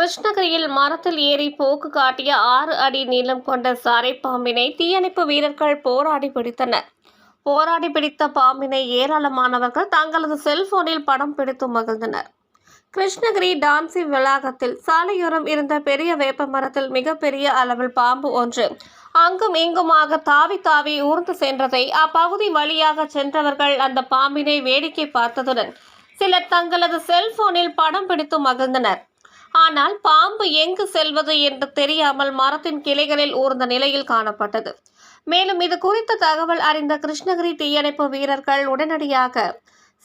கிருஷ்ணகிரியில் மரத்தில் ஏறி போக்கு காட்டிய ஆறு அடி நீளம் கொண்ட சாரை பாம்பினை தீயணைப்பு வீரர்கள் போராடி பிடித்தனர். போராடி பிடித்த பாம்பினை ஏராளமானவர்கள் தங்களது செல்போனில் படம் பிடித்து மகிழ்ந்தனர். கிருஷ்ணகிரி டான்சி வளாகத்தில் சாலையோரம் இருந்த பெரிய வேப்ப மரத்தில் மிகப்பெரிய அளவில் பாம்பு ஒன்று அங்கும் இங்குமாக தாவி தாவி ஊர்ந்து சென்றதை அப்பகுதி வழியாக சென்றவர்கள் அந்த பாம்பினை வேடிக்கை பார்த்ததுடன் சிலர் தங்களது செல்போனில் படம் பிடித்து மகிழ்ந்தனர். ஆனால் பாம்பு எங்கு செல்வது என்று தெரியாமல் மரத்தின் கிளைகளில் ஊர்ந்த நிலையில் காணப்பட்டது. மேலும் இது குறித்த தகவல் அறிந்த கிருஷ்ணகிரி தீயணைப்பு வீரர்கள் உடனடியாக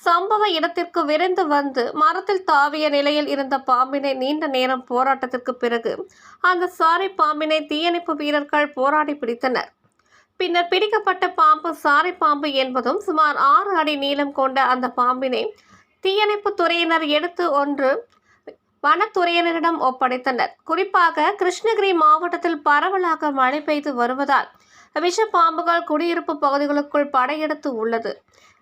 சம்பவ இடத்திற்கு விரைந்து வந்து மரத்தில் தாவிய நிலையில் இருந்த பாம்பினை நீண்ட நேரம் போராட்டத்திற்கு பிறகு அந்த சாரை பாம்பினை தீயணைப்பு வீரர்கள் போராடி பிடித்தனர். பின்னர் பிடிக்கப்பட்ட பாம்பு சாரை பாம்பு என்பதும் சுமார் ஆறு அடி நீளம் கொண்ட அந்த பாம்பினை தீயணைப்பு துறையினர் எடுத்து ஒன்று வனத்துறையினரிடம் ஒப்படைத்தனர். குறிப்பாக கிருஷ்ணகிரி மாவட்டத்தில் பரவலாக மழை பெய்து வருவதால் விஷ பாம்புகள் குடியிருப்பு பகுதிகளுக்குள் படையெடுத்து உள்ளது.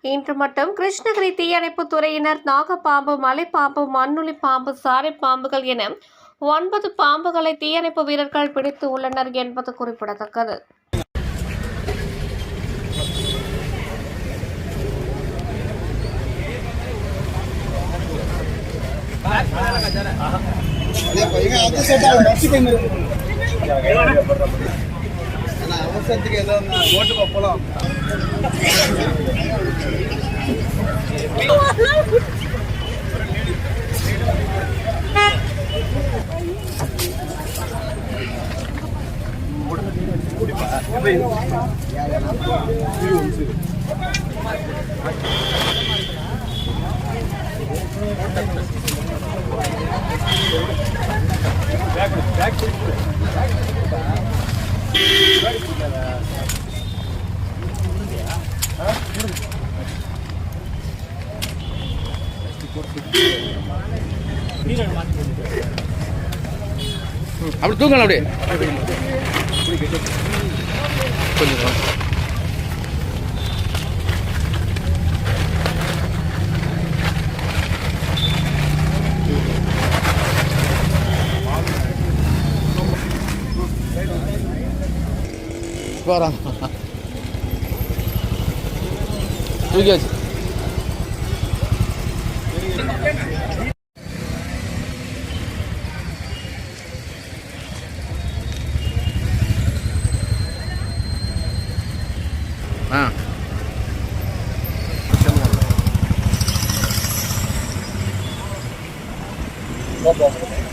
இன்று மட்டும் கிருஷ்ணகிரி தீயணைப்பு துறையினர் நாகப்பாம்பு மலைப்பாம்பு மண்ணுளி பாம்பு சாரை பாம்புகள் என ஒன்பது பாம்புகளை தீயணைப்பு வீரர்கள் பிடித்து உள்ளனர் என்பது குறிப்பிடத்தக்கது. அவசரத்துக்கு ஏதோ ஒண்ணு ஓட்டு போலாம் அப்படி தூங்கலாம் அப்படியே. கொஞ்சம் parang. Too good. Ah. Opo.